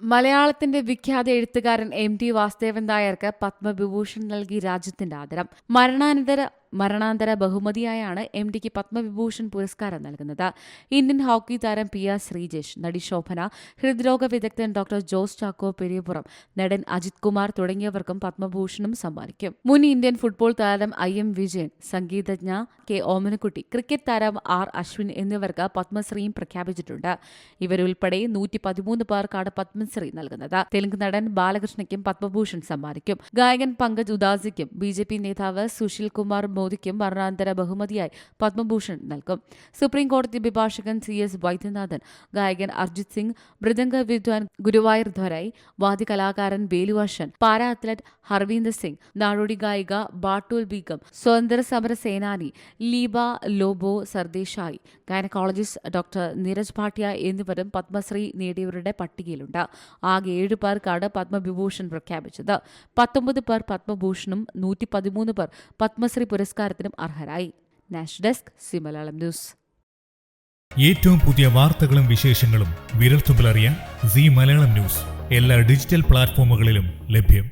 മലയാളത്തിന്റെ വിഖ്യാത എഴുത്തുകാരൻ എം ടി വാസുദേവൻ നായർക്ക് പത്മവിഭൂഷൺ നൽകി രാജ്യത്തിന്റെ ആദരം. മരണാനന്തര മരണാന്തര ബഹുമതിയായാണ് എം ഡിക്ക് പത്മവിഭൂഷൺ പുരസ്കാരം നൽകുന്നത്. ഇന്ത്യൻ ഹോക്കി താരം പി ആർ ശ്രീജേഷ് നടി ശോഭന ഹൃദ്രോഗ വിദഗ്ധൻ ഡോക്ടർ ജോസ് ചാക്കോ പെരിയപുറം നടൻ അജിത് കുമാർ തുടങ്ങിയവർക്കും പത്മഭൂഷണും സമ്മാനിക്കും. മുൻ ഇന്ത്യൻ ഫുട്ബോൾ താരം ഐ എം വിജയൻ സംഗീതജ്ഞ കെ ഓമനക്കുട്ടി ക്രിക്കറ്റ് താരം ആർ അശ്വിൻ എന്നിവർക്ക് പത്മശ്രീയും പ്രഖ്യാപിച്ചിട്ടുണ്ട്. ഇവരുൾപ്പെടെ നൂറ്റി പതിമൂന്ന് പേർക്കാണ് പത്മശ്രീ നൽകുന്നത്. തെലുങ്ക് നടൻ ബാലകൃഷ്ണയ്ക്കും പത്മഭൂഷൺ സമ്മാനിക്കും. ഗായകൻ പങ്കജ് ഉദാസിക്കും ബി നേതാവ് സുശീൽ കുമാർ മോദിക്കും മരണാന്തര ബഹുമതിയായി പത്മഭൂഷൺ നൽകും. സുപ്രീം കോടതി അഭിഭാഷകൻ സി എസ് വൈദ്യനാഥൻ ഗായകൻ അർജിത് സിംഗ് മൃദംഗ വിദ്വാൻ ഗുരുവായൂർ ധ്വരായി വാദ്യ കലാകാരൻ വേലുവാഷൻ പാരാ അത്ലറ്റ് ഹർവീന്ദർ സിംഗ് നാടോടി ഗായിക ബാട്ടൂൽ ബീഗം സ്വതന്ത്ര സമര സേനാനി ലീബ ലോബോ സർദേശായി ഗൈനക്കോളജിസ്റ്റ് ഡോക്ടർ നീരജ് ഭാട്ടിയ എന്നിവരും പത്മശ്രീ നേടിയവരുടെ പട്ടികയിലുണ്ട്. ആകെ ഏഴ് പേർക്കാണ് പത്മവിഭൂഷൺ പ്രഖ്യാപിച്ചത്. പത്തൊമ്പത് പേർ പത്മഭൂഷണും നൂറ്റി പതിമൂന്ന് പേർ പത്മശ്രീ പുരസ്കാരത്തിനും അർഹരായി. നാഷ് ഡെസ്ക് സി മലയാളം ന്യൂസ് ഏറ്റവും പുതിയ വാർത്തകളും വിശേഷങ്ങളും വിരൽത്തുമ്പിലറിയാൻ സി മലയാളം ന്യൂസ് എല്ലാ ഡിജിറ്റൽ പ്ലാറ്റ്ഫോമുകളിലും ലഭ്യം.